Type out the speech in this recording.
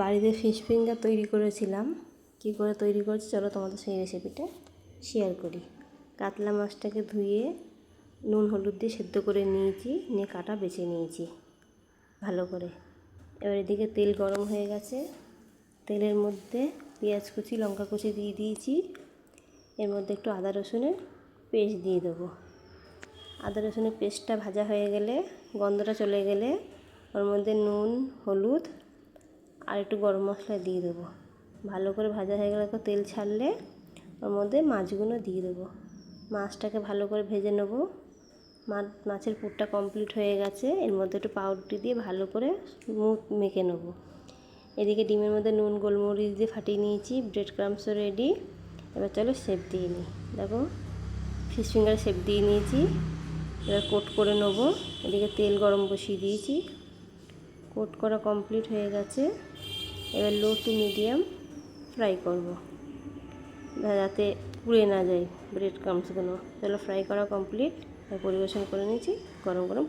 বাড়িতে fish finger তৈরি করেছিলাম। কী করে তৈরি করেছি চলো তোমাদের সেই রেসিপিটা শেয়ার করি। কাতলা মাছটাকে ধুয়ে নুন, হলুদ দিয়ে সেদ্ধ করে নিয়েছি, নিয়ে কাটা বেছে নিয়েছি ভালো করে। এবার এদিকে তেল গরম হয়ে গেছে। তেলের মধ্যে পেঁয়াজ কুচি, লঙ্কা কুচি দিয়ে দিয়েছি। এর মধ্যে একটু আদা রসুনের পেস্ট দিয়ে দেবো। আদা রসুনের পেস্টটা ভাজা হয়ে গেলে, গন্ধটা চলে গেলে ওর মধ্যে নুন, হলুদ আর একটু গরম মশলা দিয়ে দেবো। ভালো করে ভাজা হয়ে গেলে তেল ছাড়লে ওর মধ্যে মাছগুলো দিয়ে দেবো। মাছটাকে ভালো করে ভেজে নেব। মাছের পুরটা কমপ্লিট হয়ে গেছে। এর মধ্যে একটু পাউরুটি দিয়ে ভালো করে মুখ মেখে নেব। এদিকে ডিমের মধ্যে নুন, গোলমরিচ দিয়ে ফাটিয়ে নিয়েছি। ব্রেড ক্রামসও রেডি এবার চলো শেপ দিয়ে নিই। দেখো ফিশ ফিঙ্গার শেপ দিয়ে নিয়েছি। এবার কোট করে নেব। এদিকে তেল গরম বসিয়ে দিয়েছি। কোট করা কমপ্লিট হয়ে গেছে। এবার লো টু মিডিয়াম ফ্রাই করব। যাতে পুড়ে না যায় ব্রেড ক্রামসগুলো তাহলে ফ্রাই করা কমপ্লিট পরিবেশন করে নিয়েছি। গরম গরম